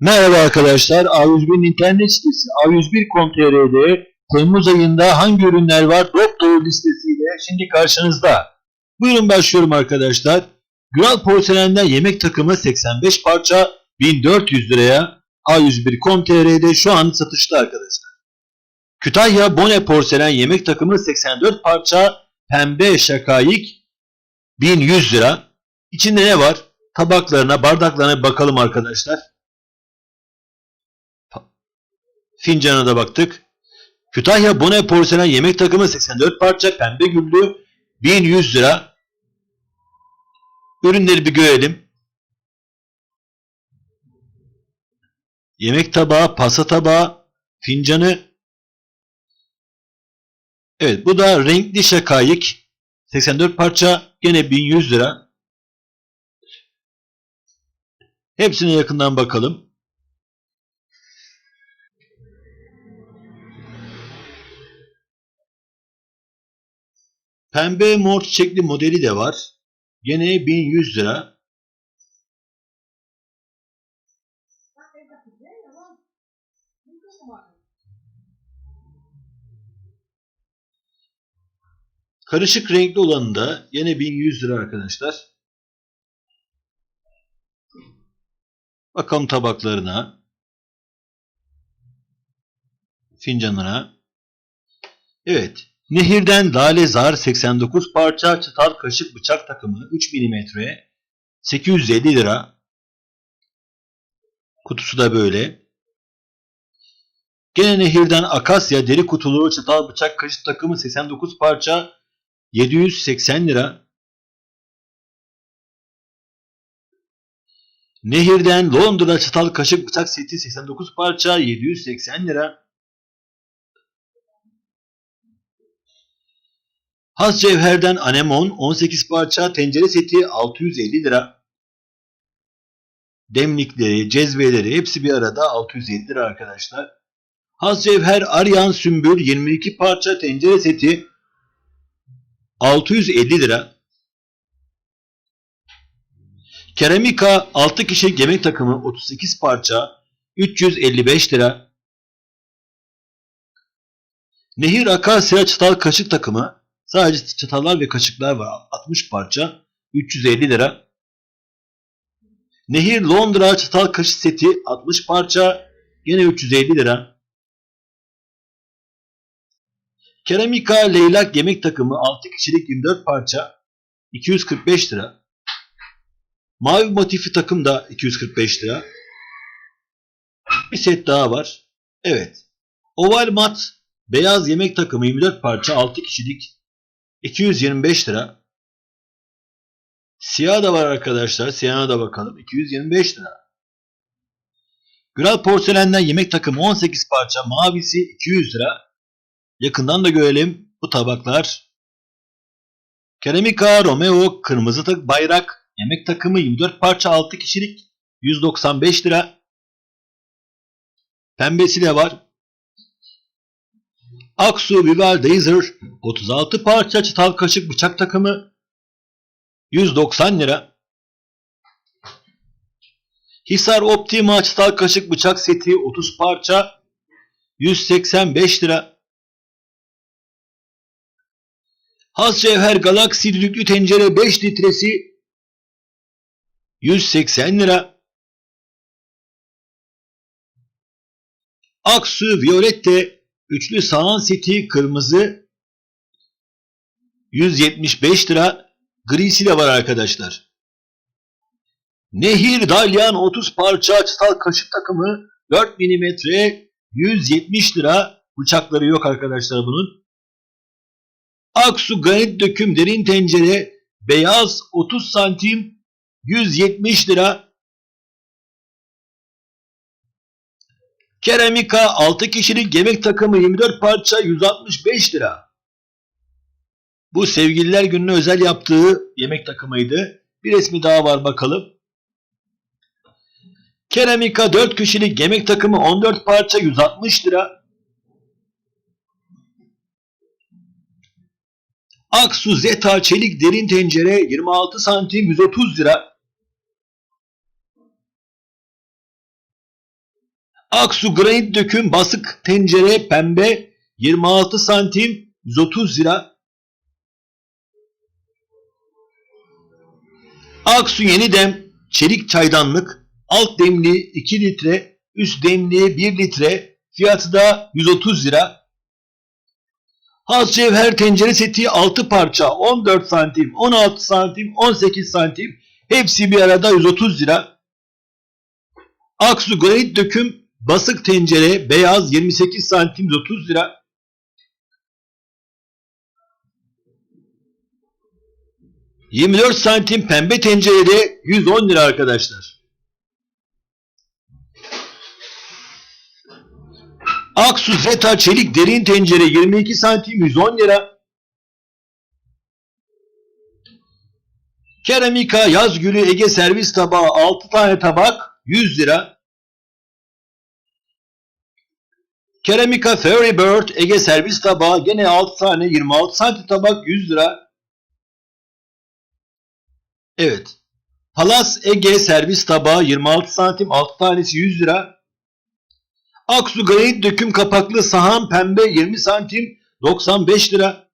Merhaba arkadaşlar. A101'in internet sitesi A101.com.tr'de Temmuz ayında hangi ürünler var? Dolu listesiyle şimdi karşınızda. Buyurun başlıyorum arkadaşlar. Güral Porselen'den yemek takımı 85 parça 1400 liraya A101.com.tr'de şu an satışta arkadaşlar. Kütahya Bone Porselen yemek takımı 84 parça pembe şakayık 1100 lira. İçinde ne var? Tabaklarına, bardaklarına bakalım arkadaşlar. Fincana da baktık. Kütahya Bone Porselen yemek takımı 84 parça pembe güllü 1100 lira. Ürünleri bir görelim. Yemek tabağı, pasta tabağı, fincanı. Evet bu da renkli şakayık. 84 parça gene 1100 lira. Hepsine yakından bakalım. Pembe mor çiçekli modeli de var. Gene 1100 lira. Karışık renkli olanı da yine 1100 lira arkadaşlar. Bakalım tabaklarına. Fincanına. Evet. Nehirden Lale Zar 89 parça çatal kaşık bıçak takımı 3 mm 850 lira. Kutusu da böyle. Gene Nehirden Akasya deri kutulu çatal bıçak kaşık takımı 89 parça 780 lira. Nehirden Londra çatal kaşık bıçak seti 89 parça 780 lira. Has Cevher'den Anemon 18 parça tencere seti 650 lira. Demlikleri, cezveleri hepsi bir arada 650 lira arkadaşlar. Has Cevher Aryan Sümbül 22 parça tencere seti 650 lira. Keramika 6 kişilik yemek takımı 38 parça 355 lira. Nehir Akasya çatal kaşık takımı sadece çatallar ve kaşıklar var 60 parça 350 lira. Nehir Londra çatal kaşık seti 60 parça yine 350 lira. Keramika leylak yemek takımı 6 kişilik 24 parça 245 lira. Mavi motifi takım da 245 lira. Bir set daha var. Evet. Oval mat beyaz yemek takımı 24 parça 6 kişilik 225 lira. Siyah da var arkadaşlar. Siyahına da bakalım. 225 lira. Güral porselenden yemek takımı 18 parça mavisi 200 lira. Yakından da görelim bu tabaklar. Keramika Romeo kırmızı tak bayrak yemek takımı 24 parça 6 kişilik 195 lira. Pembesi de var. Aksu Vival Dazer 36 parça çatal kaşık bıçak takımı 190 lira. Hisar Optima çatal kaşık bıçak seti 30 parça 185 lira. Has Cevher Galaxy düdüklü tencere 5 litresi 180 lira. Aksu Violette üçlü sahan seti kırmızı 175 lira. Grisi de var arkadaşlar. Nehir Dalyan 30 parça çatal kaşık takımı 4 mm 170 lira. Bıçakları yok arkadaşlar bunun. Aksu granit döküm derin tencere beyaz 30 santim 170 lira. Keramika 6 kişilik yemek takımı 24 parça 165 lira. Bu sevgililer gününe özel yaptığı yemek takımıydı. Bir resmi daha var bakalım. Keramika 4 kişilik yemek takımı 14 parça 160 lira. Aksu Zeta çelik derin tencere 26 santim 130 lira. Aksu granit döküm basık tencere pembe 26 santim 130 lira. Aksu yeni dem çelik çaydanlık alt demli 2 litre üst demli 1 litre fiyatı da 130 lira. Has cevher tencere seti 6 parça 14 santim 16 santim 18 santim hepsi bir arada 130 lira. Aksu granit döküm basık tencere beyaz 28 santim 130 lira. ...24 santim pembe tencerede 110 lira arkadaşlar. Aksu Zeta çelik derin tencere 22 santim 110 lira. Keramika yaz gülü Ege servis tabağı 6 tane tabak 100 lira. Keramika Fairy Bird Ege servis tabağı gene 6 tane 26 santim tabak 100 lira. Evet. Palas Ege servis tabağı 26 santim 6 tanesi 100 lira. Aksu granit döküm kapaklı sahan pembe 20 santim 95 lira.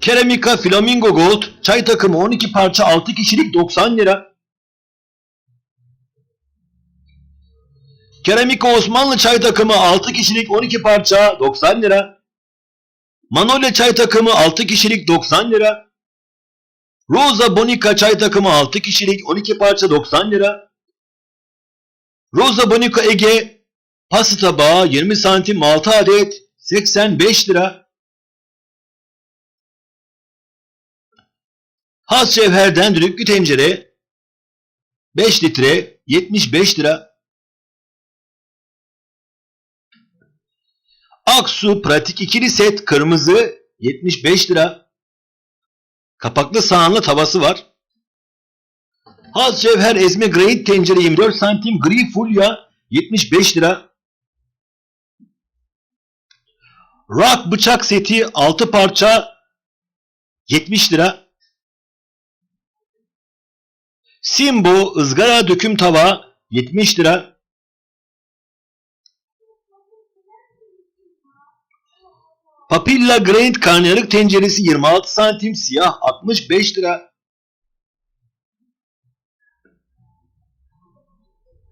Keramika Flamingo Gold çay takımı 12 parça 6 kişilik 90 lira. Keramika Osmanlı çay takımı 6 kişilik 12 parça 90 lira. Manolya çay takımı 6 kişilik 90 lira. Rosa Bonica çay takımı 6 kişilik 12 parça 90 lira. Rosa Bonica Ege pasta tabağı 20 santim 6 adet 85 lira. Has cevherden düdüklü tencere 5 litre 75 lira. Aksu pratik ikili set kırmızı 75 lira. Kapaklı sahanlı tavası var. Haz cevher ezme granit tencere 24 santim gri fulya 75 lira. Rock bıçak seti 6 parça 70 lira. Simbo ızgara döküm tava 70 lira. Papilla Granit karnıyarık tenceresi 26 santim siyah 65 lira.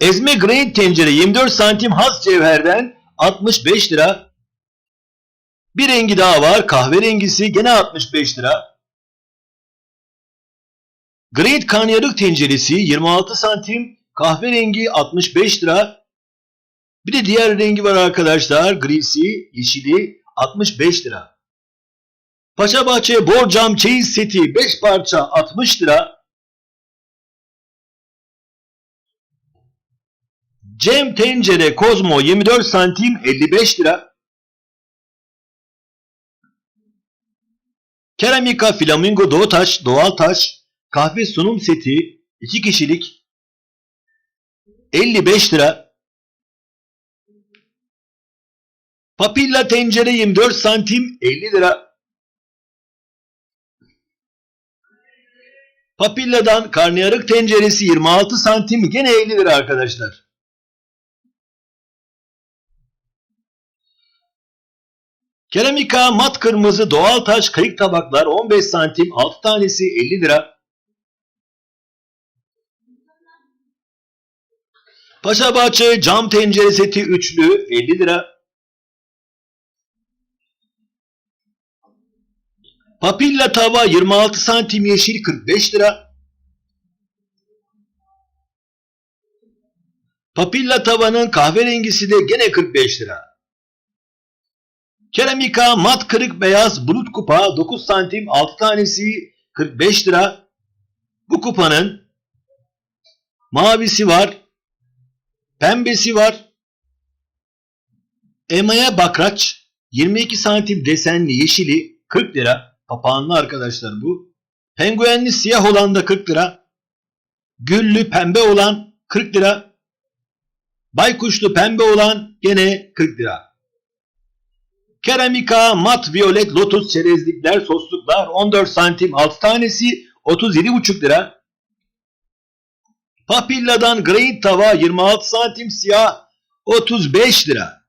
Ezme granit tencere 24 santim has cevherden 65 lira. Bir rengi daha var kahverengisi gene 65 lira. Granit karnıyarık tenceresi 26 santim kahverengi 65 lira. Bir de diğer rengi var arkadaşlar grisi yeşili 65 lira. Paşabahçe borcam çeyiz seti 5 parça 60 lira. Cem tencere Kozmo 24 santim 55 lira. Keramika Flamingo Doğu Taş Doğal Taş kahve sunum seti 2 kişilik 55 lira. Papilla tencere 24 santim 50 lira. Papilla'dan karnıyarık tenceresi 26 santim gene 50 lira arkadaşlar. Keramika mat kırmızı doğal taş kayık tabaklar 15 santim 6 tanesi 50 lira. Paşabahçe cam tencere seti üçlü 50 lira. Papilla tava 26 santim yeşil 45 lira. Papilla tavanın kahverengisi de gene 45 lira. Keramika mat kırık beyaz bulut kupa 9 santim 6 tanesi 45 lira. Bu kupanın mavisi var, pembesi var, emaya bakraç 22 santim desenli yeşili 40 lira. Papağanlı arkadaşlar bu. Penguenli siyah olan da 40 lira. Güllü pembe olan 40 lira. Baykuşlu pembe olan gene 40 lira. Keramika mat violet lotus çerezlikler sosluklar 14 santim 6 tanesi 37,5 lira. Papilla'dan granit tava 26 santim siyah 35 lira.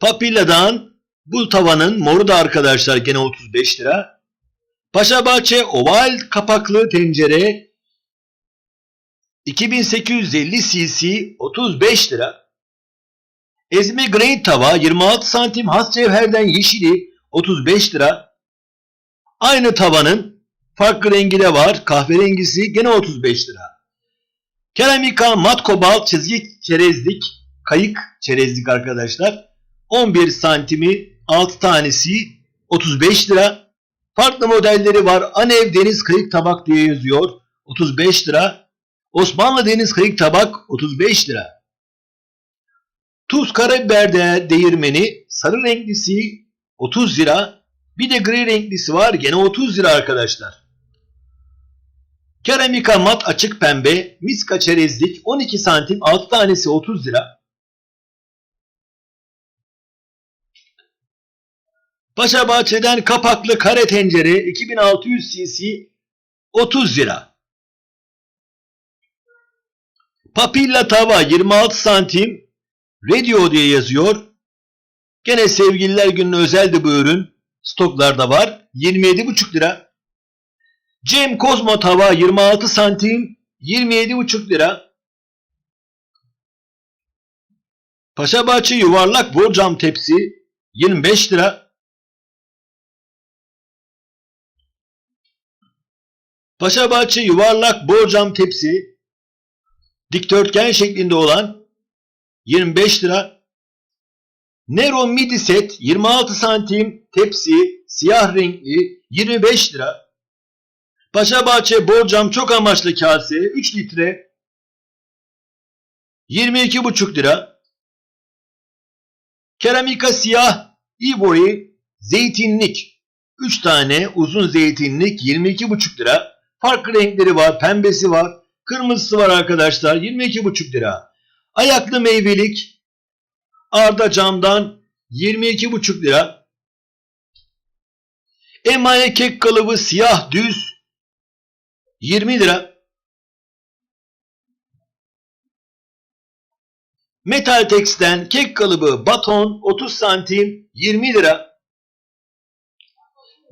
Papilla'dan bu tavanın moru da arkadaşlar gene 35 lira. Paşabahçe oval kapaklı tencere 2850 cc 35 lira. Ezme granit tava 26 santim has cevherden yeşili 35 lira. Aynı tavanın farklı rengi de var. Kahverengisi gene 35 lira. Keramika mat kobalt çizgi çerezlik kayık çerezlik arkadaşlar. 11 santimi 6 tanesi 35 lira. Farklı modelleri var. Anev deniz kayık tabak diye yazıyor. 35 lira. Osmanlı deniz kayık tabak 35 lira. Tuz karabiber de değirmeni sarı renklisi 30 lira. Bir de gri renklisi var gene 30 lira arkadaşlar. Keramika mat açık pembe miska çerezlik 12 santim 6 tanesi 30 lira. Paşa Bahçe'den kapaklı kare tencere 2600 cc 30 lira. Papilla tava 26 santim Radio diye yazıyor. Gene sevgililer gününe özeldi bu ürün. Stoklarda var. 27,5 lira. Cem Kozmo tava 26 santim 27,5 lira. Paşabahçe yuvarlak borcam tepsi 25 lira. Paşabahçe yuvarlak borcam tepsi dikdörtgen şeklinde olan 25 lira. Nero midi set 26 santim tepsi siyah renkli 25 lira. Paşabahçe borcam çok amaçlı kase 3 litre 22,5 lira. Keramika siyah ivory zeytinlik 3 tane uzun zeytinlik 22,5 lira. Farklı renkleri var. Pembesi var. Kırmızısı var arkadaşlar. 22,5 lira. Ayaklı meyvelik Arda camdan 22,5 lira. Emaye kek kalıbı siyah düz 20 lira. Metal Tex'ten kek kalıbı baton 30 santim 20 lira.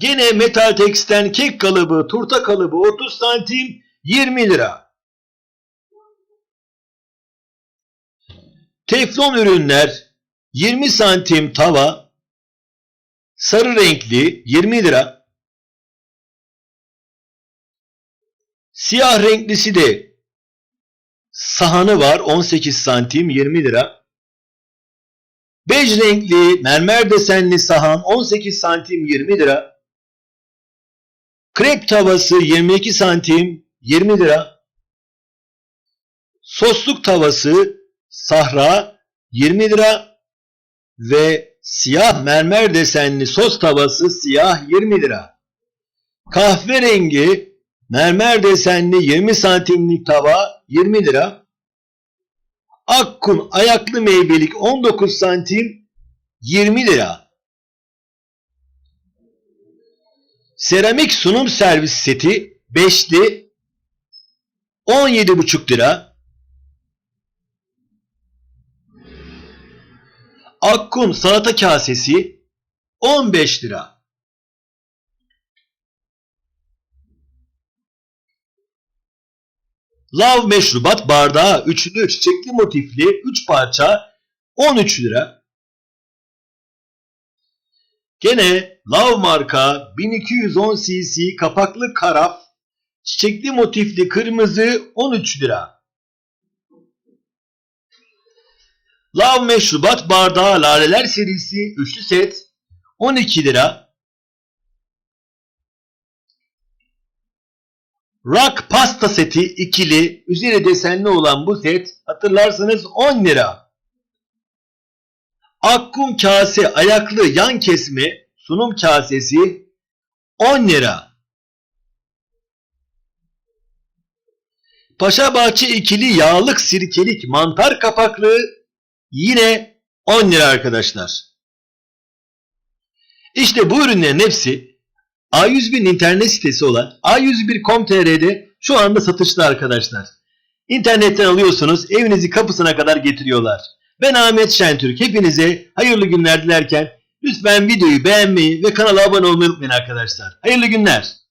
Gene Metal Tex'ten kek kalıbı turta kalıbı 30 santim 20 lira. Teflon ürünler 20 santim tava sarı renkli 20 lira. Siyah renklisi de sahanı var 18 santim 20 lira. Bej renkli mermer desenli sahan 18 santim 20 lira. Krep tavası 22 santim 20 lira. Sosluk tavası sahra 20 lira ve siyah mermer desenli sos tavası siyah 20 lira. Kahverengi mermer desenli 20 santimlik tava 20 lira. Akkun ayaklı meyvelik 19 santim 20 lira. Seramik sunum servis seti 5'li 17,5 lira. Akkun salata kasesi 15 lira. Lav meşrubat bardağı üçlü çiçekli motifli 3 parça 13 lira. Gene Lav marka 1210 cc kapaklı karaf çiçekli motifli kırmızı 13 lira. Lav meşrubat bardağı laleler serisi üçlü set 12 lira. Rock pasta seti ikili üzeri desenli olan bu set hatırlarsanız 10 lira. Akkum kase ayaklı yan kesme sunum kasesi 10 lira. Paşabahçe ikili yağlık sirkelik mantar kapaklı yine 10 lira arkadaşlar. İşte bu ürünlerin hepsi A101'in internet sitesi olan A101.com.tr'de şu anda satışta arkadaşlar. İnternetten alıyorsunuz, evinizi kapısına kadar getiriyorlar. Ben Ahmet Şentürk. Hepinize hayırlı günler dilerken lütfen videoyu beğenmeyi ve kanala abone olmayı unutmayın arkadaşlar. Hayırlı günler.